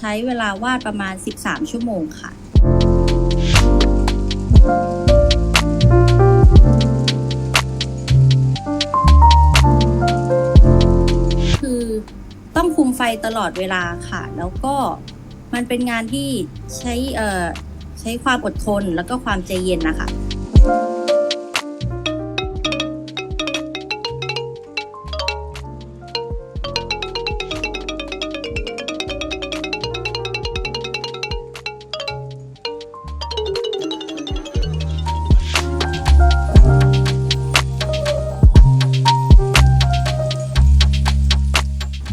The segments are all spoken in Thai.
ใช้เวลาวาดประมาณ 13 ชั่วโมงค่ะคือต้องคุมไฟตลอดเวลาค่ะ แล้วก็มันเป็นงานที่ใช้เอ่อใช้ความอดทนแล้วก็ความใจเย็นนะคะ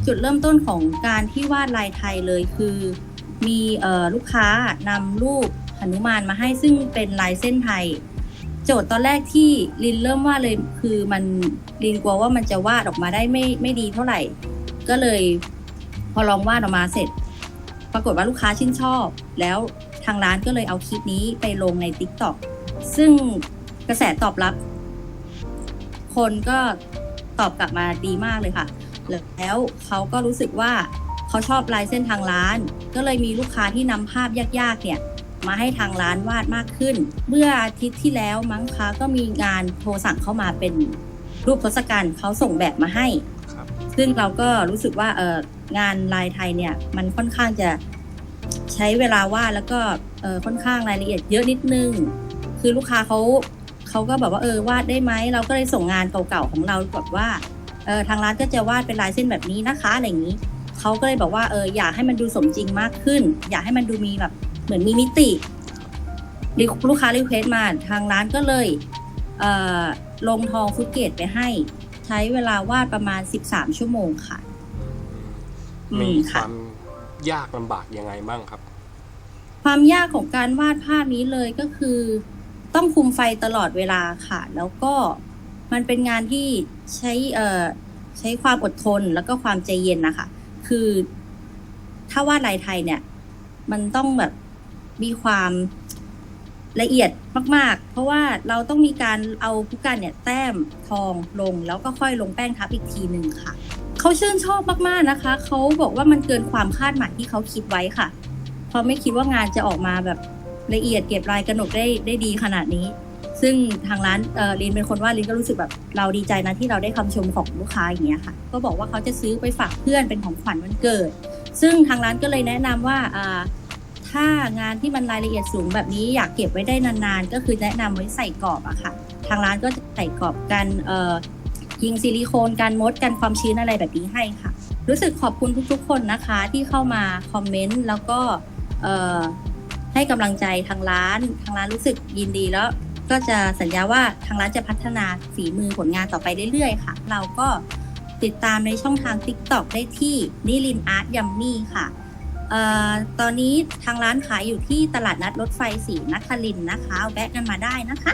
จุดเริ่มต้นของการที่วาดลายไทยเลยคือ มีออลูกค้านำรูปหนุมานมาให้ซึ่งเป็นลายเส้นไทย โจทย์ตอนแรกที่ลินเริ่มวาดเลยคือมันลินกลัวว่ามันจะวาดออกมาได้ไม่ไม่ดีเท่าไหร่ ก็เลยพอลองวาดออกมาเสร็จ ปรากฏว่าลูกค้าชื่นชอบ แล้วทางร้านก็เลยเอาคลิปนี้ไปลงใน t ิ k t o k ซึ่งกระแสตอบรับ คนก็ตอบกลับมาดีมากเลยค่ะ แล้วเขาก็รู้สึกว่าเขาชอบลายเส้นทางร้าน ก็เลยมีลูกค้าที่นำภาพยากๆเนี่ยมาให้ทางร้านวาดมากขึ้น เมื่ออาทิตย์ที่แล้วมั้งคะก็มีงานโทรสั่งเข้ามาเป็นรูปทศกัณฐ์เขาส่งแบบมาให้ครับซึ่งเราก็รู้สึกว่าเอองานลายไทยเนี่ยมันค่อนข้างจะใช้เวลาวาดแล้วก็เออค่อนข้างรายละเอียดเยอะนิดนึง คือลูกค้าเขาเขาก็แบบว่าเออวาดได้ไหมเราก็เลยส่งงานเก่าๆของเราแบบว่า เออทางร้านก็จะวาดเป็นลายเส้นแบบนี้นะคะอะไรอย่างนี้เขาก็เลยบอกว่าเอออยากให้มันดูสมจริงมากขึ้น อยากให้มันดูมีแบบเหมือนมีมิติลูกค้ารีเควสมาทางร้านก็เลยเอ่อลงทองฟุตเกตไปให้ ใช้เวลาวาดประมาณ 13 ชั่วโมงค่ะอืมมีคค่ะวามยากลำบากยังไงบ้างครับ ความยากของการวาดภาพนี้เลยก็คือ ต้องคุมไฟตลอดเวลาค่ะ แล้วก็ มันเป็นงานที่ใช้เอ่อใช้ความอดทนแล้วก็ความใจเย็นนะคะ คือถ้าวาดลายไทยเนี่ย มันต้องแบบมีความละเอียดมาก ๆ เพราะว่าเราต้องมีการเอาผู้กันเนี่ยแต้มทองลง แล้วก็ค่อยลงแป้งทับอีกทีหนึ่งค่ะ เขาชื่นชอบมาก ๆ นะคะ เขาบอกว่ามันเกินความคาดหมายที่เขาคิดไว้ค่ะ เพราะไม่คิดว่างานจะออกมาแบบละเอียดเก็บรายกระหนกได้ได้ดีขนาดนี้ ซึ่งทางร้านเออลินเป็นคนว่าลินก็รู้สึกแบบเราดีใจนะที่เราได้คำชมของลูกค้าอย่างเงี้ยค่ะ ก็บอกว่าเขาจะซื้อไปฝากเพื่อนเป็นของขวัญวันเกิด ซึ่งทางร้านก็เลยแนะนำว่าอ่าถ้างานที่มันรายละเอียดสูงแบบนี้อยากเก็บไว้ได้นานๆ ก็คือแนะนำไว้ใส่กรอบอะค่ะ ทางร้านก็จะใส่กรอบกันเอ่อยิงซิลิโคนกันมดกันความชื้นอะไรแบบนี้ให้ค่ะ รู้สึกขอบคุณทุกๆ คนนะคะที่เข้ามาคอมเมนต์แล้วก็ให้กำลังใจทางร้าน ทางร้านรู้สึกยินดีแล้ว ก็จะสัญญาว่าทางร้านจะพัฒนาฝีมือผลงานต่อไปเรื่อยๆ ค่ะ เราก็ติดตามในช่องทาง TikTok ได้ที่นิลินอาร์ตยัมมี่ค่ะออตอนนี้ทางร้านขายอยู่ที่ตลาดนัดรถไฟสีนครินนะคะ แวะกันมาได้นะคะ